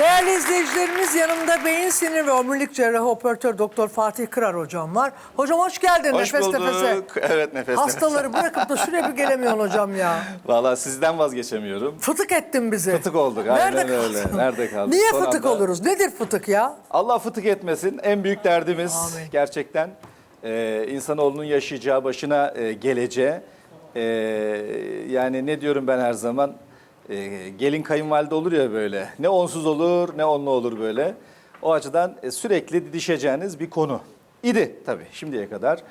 Değerli izleyicilerimiz yanımda beyin sinir ve omurilik cerrahı operatör doktor Fatih Kırar hocam var. Hocam hoş geldin Hoş nefes bulduk. nefese. Evet nefes Hastaları bırakıp da şuraya bir gelemiyorsun hocam ya. nefese. Valla sizden vazgeçemiyorum. Fıtık ettin bizi. Fıtık olduk. Aynen Nerede öyle. kaldın? Nerede kaldık? Niye Son fıtık anda- oluruz? Nedir fıtık ya? Allah fıtık etmesin. En büyük derdimiz Amin. gerçekten e, insanoğlunun yaşayacağı, başına e, geleceği. E, yani ne diyorum ben her zaman? E, gelin kayınvalide olur ya böyle. Ne onsuz olur ne onlu olur böyle. O açıdan e, sürekli didişeceğiniz bir konu. İdi tabii şimdiye kadar.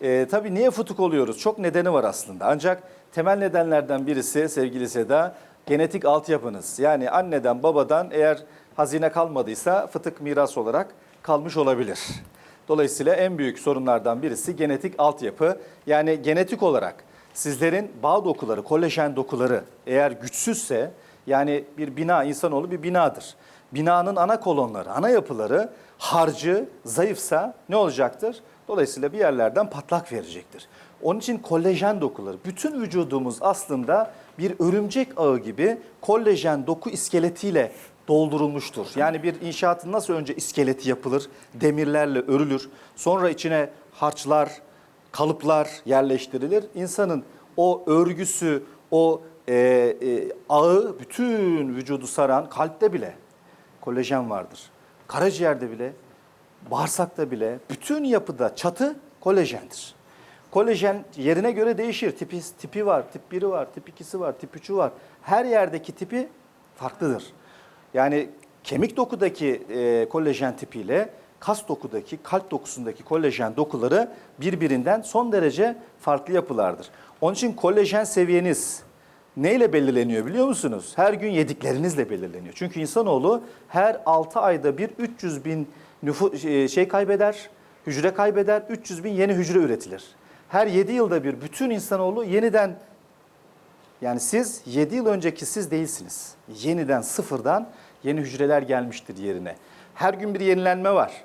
E, tabii niye fıtık oluyoruz? Çok nedeni var aslında. Ancak temel nedenlerden birisi sevgili Seda genetik altyapınız. Yani anneden babadan eğer hazine kalmadıysa fıtık miras olarak kalmış olabilir. Dolayısıyla en büyük sorunlardan birisi genetik altyapı. Yani genetik olarak sizlerin bağ dokuları, kolajen dokuları eğer güçsüzse yani bir bina, insanoğlu bir binadır. Binanın ana kolonları, ana yapıları harcı, zayıfsa ne olacaktır? Dolayısıyla bir yerlerden patlak verecektir. Onun için kolajen dokuları, bütün vücudumuz aslında bir örümcek ağı gibi kolajen doku iskeletiyle doldurulmuştur. Yani bir inşaatın nasıl önce iskeleti yapılır, demirlerle örülür, sonra içine harçlar, kalıplar yerleştirilir. İnsanın o örgüsü, o e, e, ağı bütün vücudu saran kalpte bile kolajen vardır. Karaciğerde bile, bağırsakta bile bütün yapıda çatı kolajendir. Kolajen yerine göre değişir. Tipi, tipi var, tip 1'i var, tip 2'si var, tip 3'ü var. Her yerdeki tipi farklıdır. Yani kemik dokudaki e, kolajen tipiyle kas dokudaki, kalp dokusundaki kolajen dokuları birbirinden son derece farklı yapılardır. Onun için kolajen seviyeniz neyle belirleniyor biliyor musunuz? Her gün yediklerinizle belirleniyor. Çünkü insanoğlu her 6 ayda bir 300 bin nüfu- e, şey kaybeder, hücre kaybeder, 300 bin yeni hücre üretilir. Her 7 yılda bir bütün insanoğlu yeniden yani siz 7 yıl önceki siz değilsiniz. Yeniden sıfırdan yeni hücreler gelmiştir yerine. Her gün bir yenilenme var.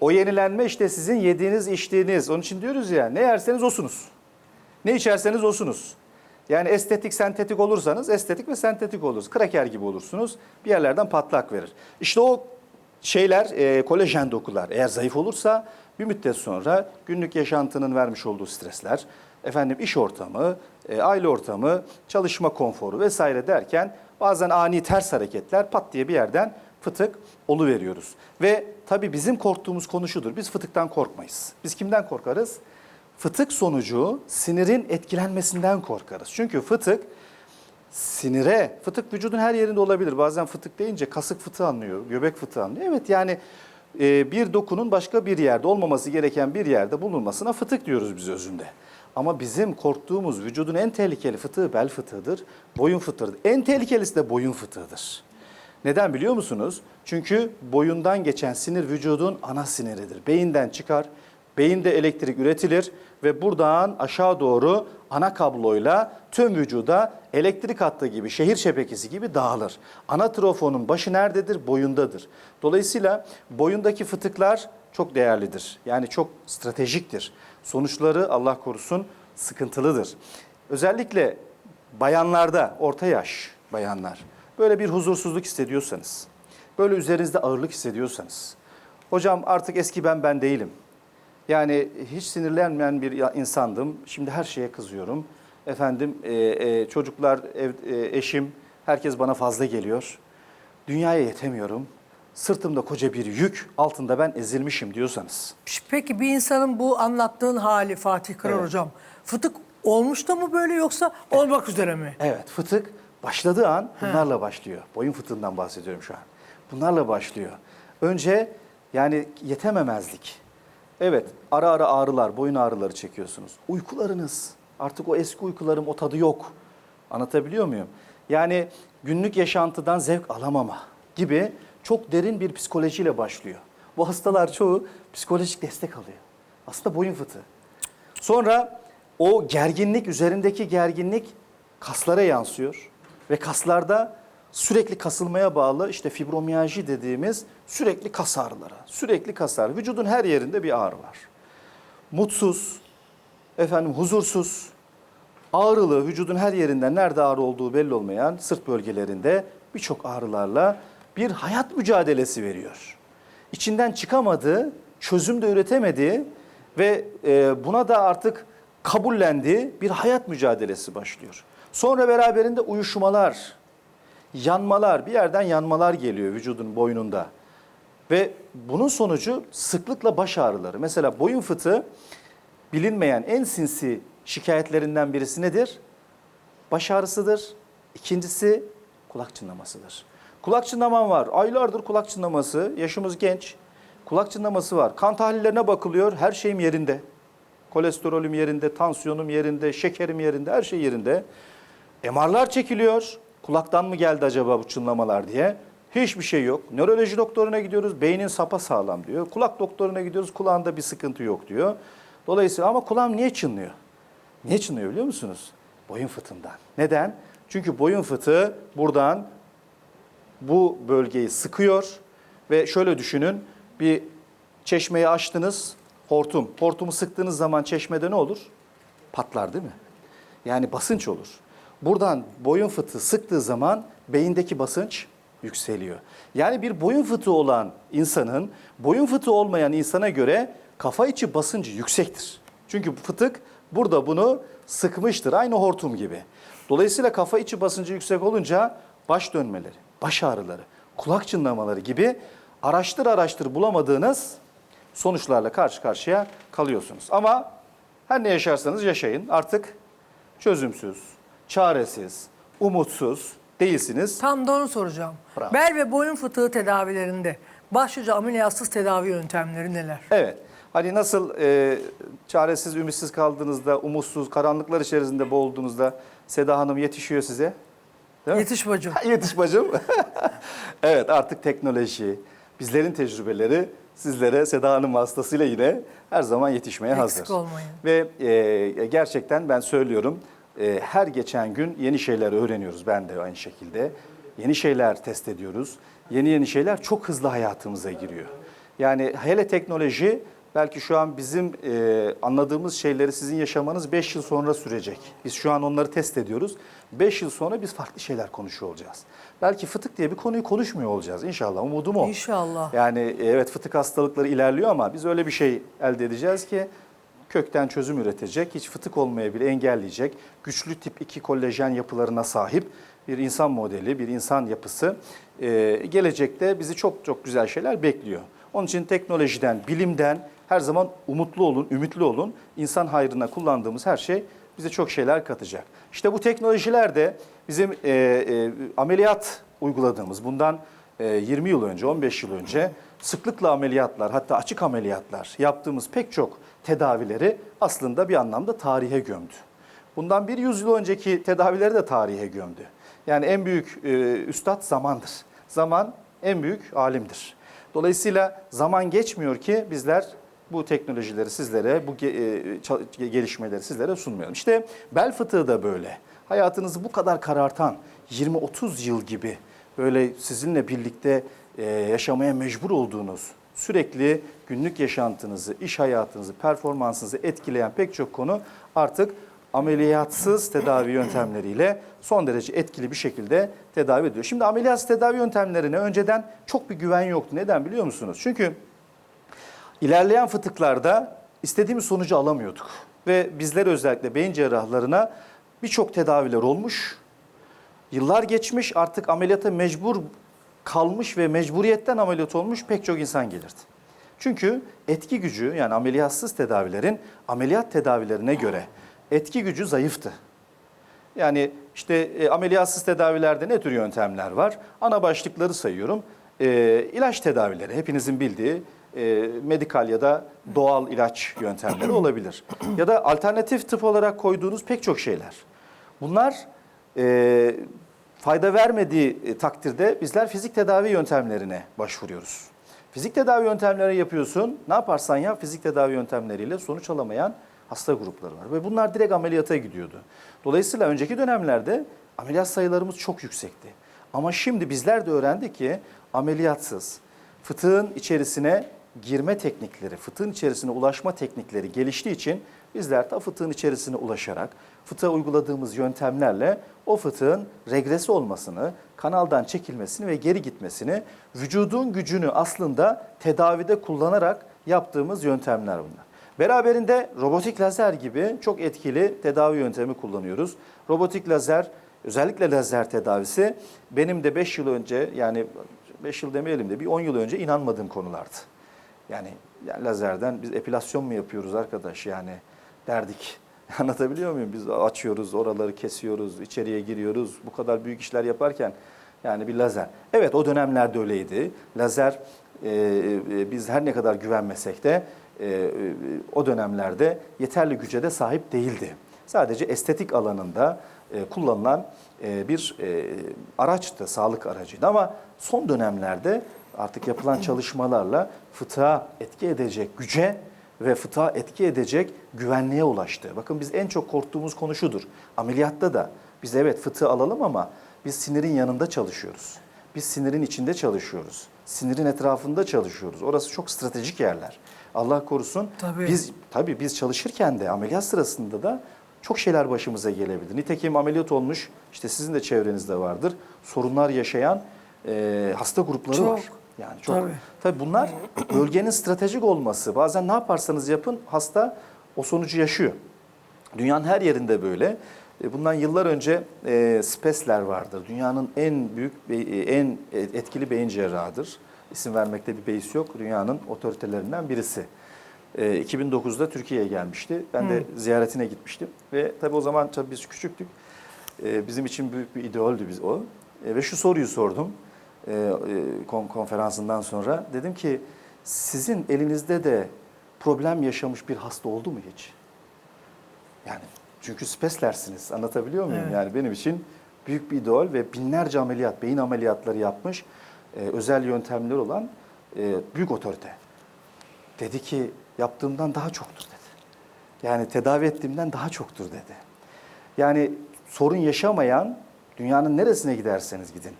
O yenilenme işte sizin yediğiniz, içtiğiniz. Onun için diyoruz ya ne yerseniz osunuz. Ne içerseniz osunuz. Yani estetik, sentetik olursanız estetik ve sentetik olursunuz. Kraker gibi olursunuz. Bir yerlerden patlak verir. İşte o şeyler, e, kolajen dokular eğer zayıf olursa bir müddet sonra günlük yaşantının vermiş olduğu stresler, efendim iş ortamı, e, aile ortamı, çalışma konforu vesaire derken bazen ani ters hareketler pat diye bir yerden fıtık oluveriyoruz. Ve tabii bizim korktuğumuz konu şudur. Biz fıtıktan korkmayız. Biz kimden korkarız? Fıtık sonucu sinirin etkilenmesinden korkarız. Çünkü fıtık sinire, fıtık vücudun her yerinde olabilir. Bazen fıtık deyince kasık fıtığı anlıyor, göbek fıtığı anlıyor. Evet yani e, bir dokunun başka bir yerde olmaması gereken bir yerde bulunmasına fıtık diyoruz biz özünde. Ama bizim korktuğumuz vücudun en tehlikeli fıtığı bel fıtığıdır, boyun fıtığıdır. En tehlikelisi de boyun fıtığıdır. Neden biliyor musunuz? Çünkü boyundan geçen sinir vücudun ana siniridir. Beyinden çıkar, beyinde elektrik üretilir ve buradan aşağı doğru ana kabloyla tüm vücuda elektrik hattı gibi, şehir şebekesi gibi dağılır. Ana trofonun başı nerededir? Boyundadır. Dolayısıyla boyundaki fıtıklar çok değerlidir. Yani çok stratejiktir. Sonuçları Allah korusun sıkıntılıdır. Özellikle bayanlarda, orta yaş bayanlar böyle bir huzursuzluk hissediyorsanız, böyle üzerinizde ağırlık hissediyorsanız, hocam artık eski ben ben değilim. Yani hiç sinirlenmeyen bir insandım. Şimdi her şeye kızıyorum. Efendim e, e, çocuklar, ev, e, eşim, herkes bana fazla geliyor. Dünyaya yetemiyorum. Sırtımda koca bir yük, altında ben ezilmişim diyorsanız. Peki bir insanın bu anlattığın hali Fatih Kırar Evet. hocam fıtık olmuş da mı böyle yoksa olmak üzere mi? Evet, fıtık başladığı an bunlarla başlıyor. Boyun fıtığından bahsediyorum şu an. Bunlarla başlıyor. Önce yani yetememezlik. Evet, ara ara ağrılar, boyun ağrıları çekiyorsunuz. Uykularınız, artık o eski uykularım o tadı yok. Anlatabiliyor muyum? Yani günlük yaşantıdan zevk alamama gibi çok derin bir psikolojiyle başlıyor. Bu hastalar çoğu psikolojik destek alıyor. Aslında boyun fıtığı. Sonra o gerginlik, üzerindeki gerginlik kaslara yansıyor. Ve kaslarda sürekli kasılmaya bağlı işte fibromiyalji dediğimiz sürekli kas ağrıları. Sürekli kas ağrı. Vücudun her yerinde bir ağrı var. Mutsuz, efendim huzursuz, ağrılı, vücudun her yerinden nerede ağrı olduğu belli olmayan sırt bölgelerinde birçok ağrılarla bir hayat mücadelesi veriyor. İçinden çıkamadığı, çözüm de üretemediği ve e, buna da artık kabullendiği bir hayat mücadelesi başlıyor. Sonra beraberinde uyuşmalar, yanmalar, bir yerden yanmalar geliyor vücudun boynunda. Ve bunun sonucu sıklıkla baş ağrıları. Mesela boyun fıtığı bilinmeyen en sinsi şikayetlerinden birisi nedir? Baş ağrısıdır. İkincisi kulak çınlamasıdır. Kulak çınlamam var. Aylardır kulak çınlaması. Yaşımız genç. Kulak çınlaması var. Kan tahlillerine bakılıyor. Her şeyim yerinde. Kolesterolüm yerinde, tansiyonum yerinde, şekerim yerinde, her şey yerinde. MR'lar çekiliyor. Kulaktan mı geldi acaba bu çınlamalar diye. Hiçbir şey yok. Nöroloji doktoruna gidiyoruz. Beynin sapa sağlam diyor. Kulak doktoruna gidiyoruz. Kulağında bir sıkıntı yok diyor. Dolayısıyla ama kulağım niye çınlıyor? Niye çınlıyor biliyor musunuz? Boyun fıtığından. Neden? Çünkü boyun fıtığı buradan bu bölgeyi sıkıyor ve şöyle düşünün bir çeşmeyi açtınız hortum. Hortumu sıktığınız zaman çeşmede ne olur? Patlar değil mi? Yani basınç olur. Buradan boyun fıtığı sıktığı zaman beyindeki basınç yükseliyor. Yani bir boyun fıtığı olan insanın boyun fıtığı olmayan insana göre kafa içi basıncı yüksektir. Çünkü fıtık burada bunu sıkmıştır aynı hortum gibi. Dolayısıyla kafa içi basıncı yüksek olunca baş dönmeleri, baş ağrıları, kulak çınlamaları gibi araştır araştır bulamadığınız sonuçlarla karşı karşıya kalıyorsunuz. Ama her ne yaşarsanız yaşayın artık çözümsüz, çaresiz, umutsuz değilsiniz. Tam da onu soracağım. Bravo. Bel ve boyun fıtığı tedavilerinde başlıca ameliyatsız tedavi yöntemleri neler? Evet. Hani nasıl e, çaresiz, ümitsiz kaldığınızda, umutsuz, karanlıklar içerisinde boğulduğunuzda Seda Hanım yetişiyor size. Değil mi? Yetiş bacım. Yetiş bacım. evet artık teknoloji, bizlerin tecrübeleri sizlere Seda Hanım vasıtasıyla yine her zaman yetişmeye Eksik hazır. olmayın. Ve e, gerçekten ben söylüyorum e, her geçen gün yeni şeyler öğreniyoruz. Ben de aynı şekilde. Yeni şeyler test ediyoruz. Yeni yeni şeyler çok hızlı hayatımıza giriyor. Yani hele teknoloji belki şu an bizim e, anladığımız şeyleri sizin yaşamanız 5 yıl sonra sürecek. Biz şu an onları test ediyoruz. 5 yıl sonra biz farklı şeyler konuşuyor olacağız. Belki fıtık diye bir konuyu konuşmuyor olacağız inşallah. Umudum o. İnşallah. Yani e, evet fıtık hastalıkları ilerliyor ama biz öyle bir şey elde edeceğiz ki kökten çözüm üretecek, hiç fıtık olmaya engelleyecek, güçlü tip 2 kolajen yapılarına sahip bir insan modeli, bir insan yapısı e, gelecekte bizi çok çok güzel şeyler bekliyor. Onun için teknolojiden, bilimden her zaman umutlu olun, ümitli olun. İnsan hayrına kullandığımız her şey bize çok şeyler katacak. İşte bu teknolojiler de bizim e, e, ameliyat uyguladığımız bundan e, 20 yıl önce, 15 yıl önce sıklıkla ameliyatlar hatta açık ameliyatlar yaptığımız pek çok tedavileri aslında bir anlamda tarihe gömdü. Bundan bir yüzyıl önceki tedavileri de tarihe gömdü. Yani en büyük e, üstad zamandır. Zaman en büyük alimdir. Dolayısıyla zaman geçmiyor ki bizler bu teknolojileri sizlere, bu e, gelişmeleri sizlere sunmayalım. İşte bel fıtığı da böyle. Hayatınızı bu kadar karartan 20-30 yıl gibi böyle sizinle birlikte e, yaşamaya mecbur olduğunuz, sürekli günlük yaşantınızı, iş hayatınızı, performansınızı etkileyen pek çok konu artık ameliyatsız tedavi yöntemleriyle son derece etkili bir şekilde tedavi ediyor. Şimdi ameliyatsız tedavi yöntemlerine önceden çok bir güven yoktu. Neden biliyor musunuz? Çünkü İlerleyen fıtıklarda istediğimiz sonucu alamıyorduk. Ve bizler özellikle beyin cerrahlarına birçok tedaviler olmuş. Yıllar geçmiş artık ameliyata mecbur kalmış ve mecburiyetten ameliyat olmuş pek çok insan gelirdi. Çünkü etki gücü yani ameliyatsız tedavilerin ameliyat tedavilerine göre etki gücü zayıftı. Yani işte e, ameliyatsız tedavilerde ne tür yöntemler var? Ana başlıkları sayıyorum. E, ilaç tedavileri hepinizin bildiği e, medikal ya da doğal ilaç yöntemleri olabilir. Ya da alternatif tıp olarak koyduğunuz pek çok şeyler. Bunlar e, fayda vermediği e, takdirde bizler fizik tedavi yöntemlerine başvuruyoruz. Fizik tedavi yöntemleri yapıyorsun. Ne yaparsan yap fizik tedavi yöntemleriyle sonuç alamayan hasta grupları var. Ve bunlar direkt ameliyata gidiyordu. Dolayısıyla önceki dönemlerde ameliyat sayılarımız çok yüksekti. Ama şimdi bizler de öğrendik ki ameliyatsız, fıtığın içerisine girme teknikleri, fıtığın içerisine ulaşma teknikleri geliştiği için Bizler de fıtığın içerisine ulaşarak fıtığa uyguladığımız yöntemlerle o fıtığın regresi olmasını, kanaldan çekilmesini ve geri gitmesini vücudun gücünü aslında tedavide kullanarak yaptığımız yöntemler bunlar. Beraberinde robotik lazer gibi çok etkili tedavi yöntemi kullanıyoruz. Robotik lazer, özellikle lazer tedavisi benim de 5 yıl önce yani 5 yıl demeyelim de bir 10 yıl önce inanmadığım konulardı. Yani, yani lazerden biz epilasyon mu yapıyoruz arkadaş yani derdik. Anlatabiliyor muyum? Biz açıyoruz, oraları kesiyoruz, içeriye giriyoruz. Bu kadar büyük işler yaparken yani bir lazer. Evet o dönemlerde öyleydi. Lazer e, e, biz her ne kadar güvenmesek de e, e, o dönemlerde yeterli güce de sahip değildi. Sadece estetik alanında e, kullanılan e, bir e, araçtı, sağlık aracıydı. Ama son dönemlerde artık yapılan çalışmalarla fıtığa etki edecek güce ve fıtığa etki edecek güvenliğe ulaştı. Bakın biz en çok korktuğumuz konu şudur. Ameliyatta da biz evet fıtığı alalım ama biz sinirin yanında çalışıyoruz. Biz sinirin içinde çalışıyoruz. Sinirin etrafında çalışıyoruz. Orası çok stratejik yerler. Allah korusun. Tabii. Biz tabii biz çalışırken de ameliyat sırasında da çok şeyler başımıza gelebilir. Nitekim ameliyat olmuş, işte sizin de çevrenizde vardır. Sorunlar yaşayan e, hasta grupları Çok. var. Yani çok. Tabii. Tabii. bunlar bölgenin stratejik olması. Bazen ne yaparsanız yapın hasta o sonucu yaşıyor. Dünyanın her yerinde böyle. E, Bundan yıllar önce e, Spesler vardır. Dünyanın en büyük, e, en etkili beyin cerrahıdır. İsim vermekte bir beis yok. Dünyanın otoritelerinden birisi. E, 2009'da Türkiye'ye gelmişti. Ben de ziyaretine gitmiştim. Ve tabii o zaman tabii biz küçüktük. E, bizim için büyük bir ideoldü biz o. E, ve şu soruyu sordum konferansından sonra. Dedim ki sizin elinizde de problem yaşamış bir hasta oldu mu hiç? Yani çünkü speslersiniz anlatabiliyor muyum? Evet. Yani benim için büyük bir idol ve binlerce ameliyat, beyin ameliyatları yapmış e, özel yöntemleri olan e, büyük otorite. Dedi ki yaptığımdan daha çoktur dedi. Yani tedavi ettiğimden daha çoktur dedi. Yani sorun yaşamayan dünyanın neresine giderseniz gidin.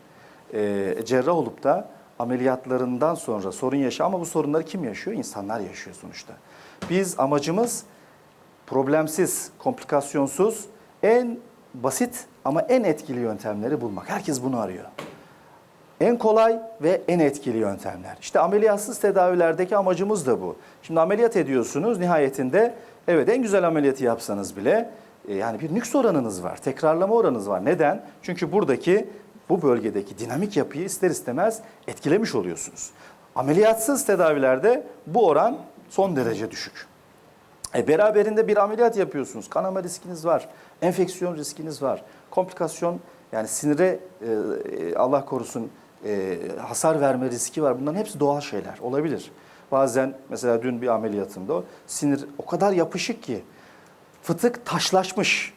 E, cerrah olup da ameliyatlarından sonra sorun yaşa ama bu sorunları kim yaşıyor? İnsanlar yaşıyor sonuçta. Biz amacımız problemsiz, komplikasyonsuz, en basit ama en etkili yöntemleri bulmak. Herkes bunu arıyor. En kolay ve en etkili yöntemler. İşte ameliyatsız tedavilerdeki amacımız da bu. Şimdi ameliyat ediyorsunuz nihayetinde evet en güzel ameliyatı yapsanız bile e, yani bir nüks oranınız var, tekrarlama oranınız var. Neden? Çünkü buradaki bu bölgedeki dinamik yapıyı ister istemez etkilemiş oluyorsunuz. Ameliyatsız tedavilerde bu oran son derece düşük. E, beraberinde bir ameliyat yapıyorsunuz. Kanama riskiniz var. Enfeksiyon riskiniz var. Komplikasyon yani sinire e, e, Allah korusun e, hasar verme riski var. Bunların hepsi doğal şeyler. Olabilir. Bazen mesela dün bir ameliyatımda sinir o kadar yapışık ki fıtık taşlaşmış.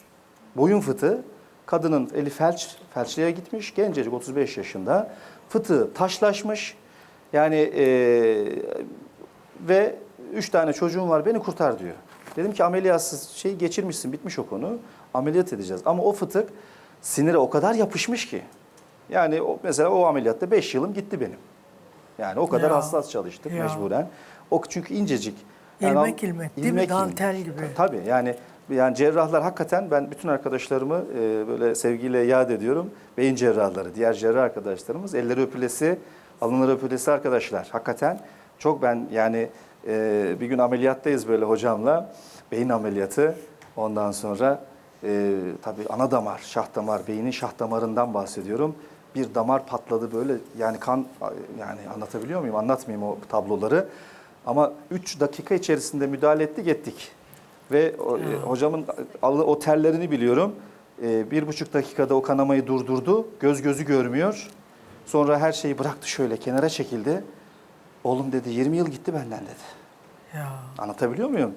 Boyun fıtığı. Kadının eli felç, felçliğe gitmiş. Gencecik 35 yaşında. Fıtığı taşlaşmış. Yani e, ve üç tane çocuğum var beni kurtar diyor. Dedim ki ameliyatsız şey geçirmişsin bitmiş o konu. Ameliyat edeceğiz. Ama o fıtık sinire o kadar yapışmış ki. Yani o, mesela o ameliyatta 5 yılım gitti benim. Yani o kadar Ya. hassas çalıştık Ya. mecburen. O çünkü incecik. İlmek al- ilmek, değil mi? ilmek Dantel gibi. Tabii yani yani cerrahlar hakikaten ben bütün arkadaşlarımı e, böyle sevgiyle yad ediyorum. Beyin cerrahları, diğer cerrah arkadaşlarımız elleri öpülesi, alınları öpülesi arkadaşlar. Hakikaten çok ben yani e, bir gün ameliyattayız böyle hocamla. Beyin ameliyatı. Ondan sonra e, tabii ana damar, şah damar, beynin şah damarından bahsediyorum. Bir damar patladı böyle yani kan yani anlatabiliyor muyum? Anlatmayayım o tabloları. Ama 3 dakika içerisinde müdahale ettik ettik. Ve o, e, hocamın o terlerini biliyorum. E, bir buçuk dakikada o kanamayı durdurdu. Göz gözü görmüyor. Sonra her şeyi bıraktı şöyle kenara çekildi. Oğlum dedi 20 yıl gitti benden dedi. Ya Anlatabiliyor muyum?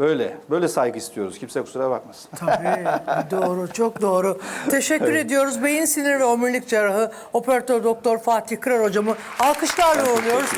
Böyle, böyle saygı istiyoruz. Kimse kusura bakmasın. tabii doğru çok doğru. Teşekkür ediyoruz. Beyin sinir ve omurilik cerrahı operatör doktor Fatih Kırar hocamı alkışlarla uğurluyoruz.